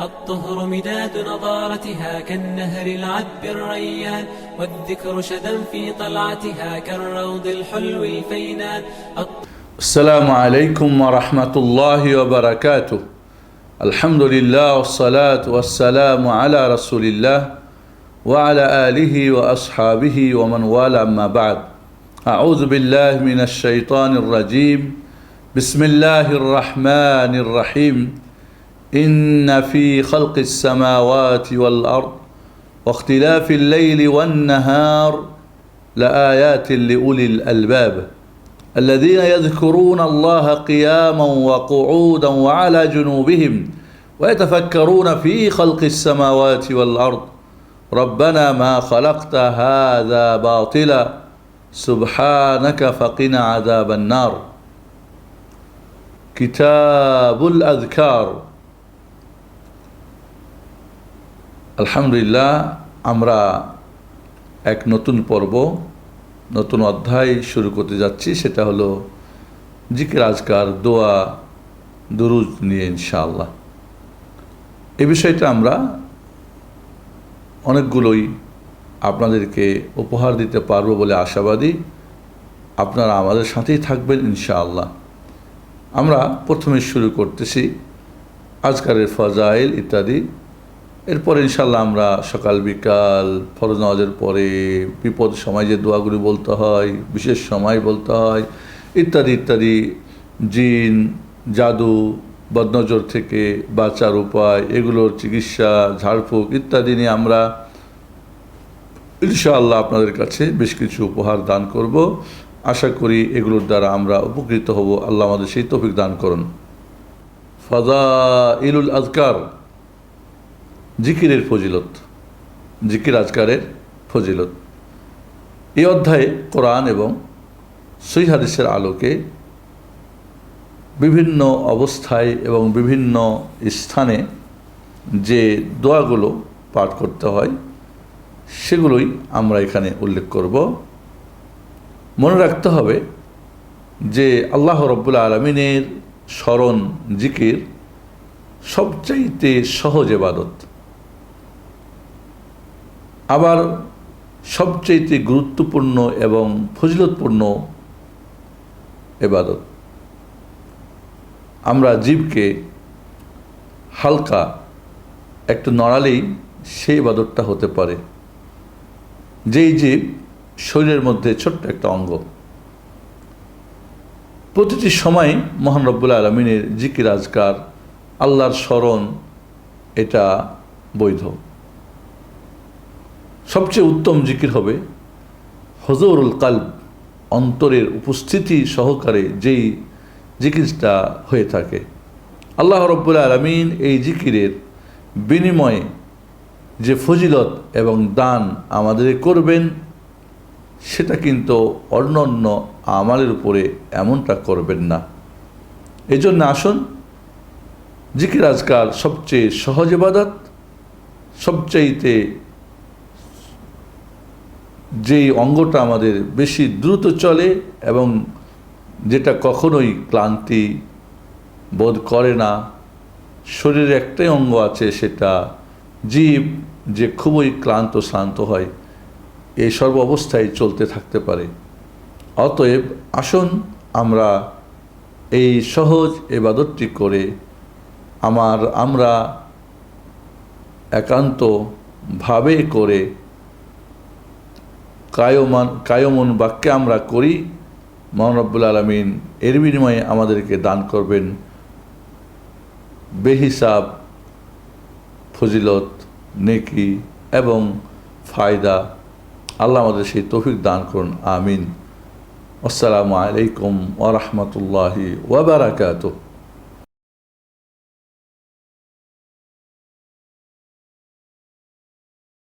الطهر مداد نضارتها كالنهر العذب الريان والذكر شدا في طلعتها كالروض الحلو الفينان. السلام عليكم ورحمة الله وبركاته. الحمد لله والصلاة والسلام على رسول الله وعلى آله وأصحابه ومن والاه أما بعد. أعوذ بالله من الشيطان الرجيم. بسم الله الرحمن الرحيم. إن في خلق السماوات والأرض واختلاف الليل والنهار لآيات لأولي الألباب الذين يذكرون الله قياما وقعودا وعلى جنوبهم ويتفكرون في خلق السماوات والأرض ربنا ما خلقت هذا باطلا سبحانك فقنا عذاب النار كتاب الأذكار আলহামদুলিল্লাহ, আমরা এক নতুন পর্ব, নতুন অধ্যায় শুরু করতে যাচ্ছি। সেটা হলো জিকির, আজকার, দোয়া, দুরুজ নিয়ে ইনশাআল্লাহ। এ বিষয়টা আমরা অনেকগুলোই আপনাদেরকে উপহার দিতে পারব বলে আশাবাদী। আপনারা আমাদের সাথেই থাকবেন ইনশাআল্লাহ। আমরা প্রথমে শুরু করতেছি আজকারের ফজাইল ইত্যাদি এরপর ইনশাল্লাহ আমরা সকাল, বিকাল, ফরজ নামাজের পরে, বিপদ সময় যে দোয়াগুলি বলতে হয়, বিশেষ সময় বলতে হয়, ইত্যাদি ইত্যাদি, জিন, জাদু, বদনজর থেকে বাঁচার উপায়, এগুলোর চিকিৎসা, ঝাড়ফুঁক ইত্যাদি নিয়ে আমরা ইনশাআল্লাহ আপনাদের কাছে বেশ কিছু উপহার দান করব। আশা করি এগুলোর দ্বারা আমরা উপকৃত হব। আল্লাহ আমাদের সেই তফিক দান করুন। ফাদা ইলুল আজকার। জিকিরের ফজিলত, জিকির আজকারের ফজিলত। এই অধ্যায়ে কোরআন এবং সই হাদিসের আলোকে বিভিন্ন অবস্থায় এবং বিভিন্ন স্থানে যে দোয়াগুলো পাঠ করতে হয়, সেগুলোই আমরা এখানে উল্লেখ করব। মনে রাখতে হবে যে আল্লাহ রব্বুল্লা আলমিনের স্মরণ, জিকির সবচাইতে সহজ এবাদত আবার সবচেয়ে গুরুত্বপূর্ণ এবং ফজিলতপূর্ণ এবাদত। আমরা জীবকে হালকা, একটু নড়ালেই সেই ইবাদতটা হতে পারে। যেই জীব শরীরের মধ্যে ছোট্ট একটা অঙ্গ। প্রতিটি সময় মহান রব্বুল আলমিনের জিকির আজকার আল্লাহর স্মরণ এটা বৈধ। সবচেয়ে উত্তম জিকির হবে হজরুল কাল্ব অন্তরের উপস্থিতি সহকারে যেই জিকিরটা হয়ে থাকে। আল্লাহ রব্বুল আলমিন এই জিকিরের বিনিময়ে যে ফজিলত এবং দান আমাদের করবেন, সেটা কিন্তু অন্য অন্য আমালের উপরে এমনটা করবেন না। এই জন্য আসুন, জিকির আজকাল সবচেয়ে সহজ এবাদত সবচাইতে যেই অঙ্গটা আমাদের বেশি দ্রুত চলে এবং যেটা কখনোই ক্লান্তি বোধ করে না, শরীরে একটাই অঙ্গ আছে সেটা জীব যে খুবই ক্লান্ত, শ্রান্ত হয় এই সর্ব অবস্থায় চলতে থাকতে পারে। অতএব আসুন আমরা এই সহজ এবাদতটি করে আমার আমরা একান্ত ভাবে করে কায়মান, কায়মন বাক্যে আমরা করি মহানব্বুল আলমিন এর বিনিময়ে আমাদেরকে দান করবেন। বেহিসাব, ফজিলত, নেকি এবং ফায়দা। আল্লাহ আমাদের সেই তৌফিক দান করুন। আমিন। আসসালামু আলাইকুম ওরহমতুল্লাহি ওবরাকাতুহ